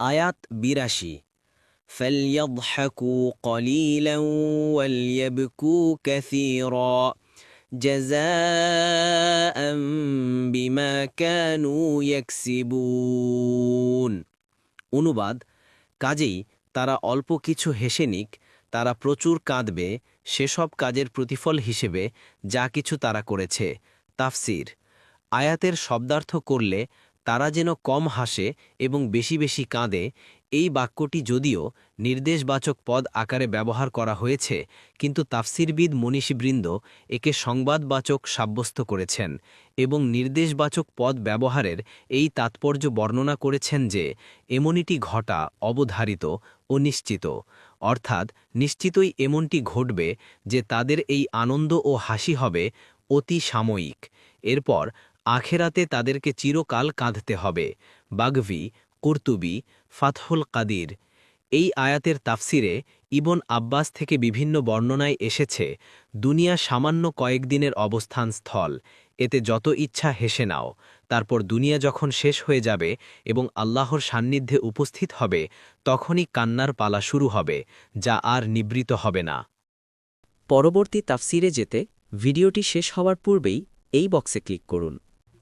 আয়াত বিরাশি فليضحكوا قليلا وليبكوا كثيرا جزاء بما كانوا يكسبون অনুবাদ কাজেই তারা অল্প কিছু হেসে নিক তারা প্রচুর কাঁদবে সেসব কাজের প্রতিফল হিসেবে যা কিছু তারা করেছে তাফসির আয়াতের শব্দার্থ করলে তারা যেন কম হাসে এবং বেশি বেশি কাঁদে, এই বাক্যটি যদিও নির্দেশবাচক পদ আকারে ব্যবহার করা হয়েছে, কিন্তু তাফসিরবিদ মনীষীবৃন্দ একে সংবাদবাচক সাব্যস্ত করেছেন এবং নির্দেশবাচক পদ ব্যবহারের এই তাৎপর্য বর্ণনা করেছেন যে এমনিটি ঘটা অবধারিত ও নিশ্চিত। অর্থাৎ নিশ্চিতই এমনটি ঘটবে যে তাদের এই আনন্দ ও হাসি হবে অতি সাময়িক। এরপর আখেরাতে তাদেরকে চিরকাল কাঁধতে হবে। বাগভি, কুর্তুবি, ফাতহুল কাদির। এই আয়াতের তাফসিরে ইবন আব্বাস থেকে বিভিন্ন বর্ণনায় এসেছে, দুনিয়া সামান্য কয়েকদিনের অবস্থান স্থল, এতে যত ইচ্ছা হেসে নাও, তারপর দুনিয়া যখন শেষ হয়ে যাবে এবং আল্লাহর সান্নিধ্যে উপস্থিত হবে, তখনই কান্নার পালা শুরু হবে, যা আর নিবৃত হবে না। পরবর্তী তাফসিরে যেতে, ভিডিওটি শেষ হওয়ার পূর্বেই এই বক্সে ক্লিক করুন।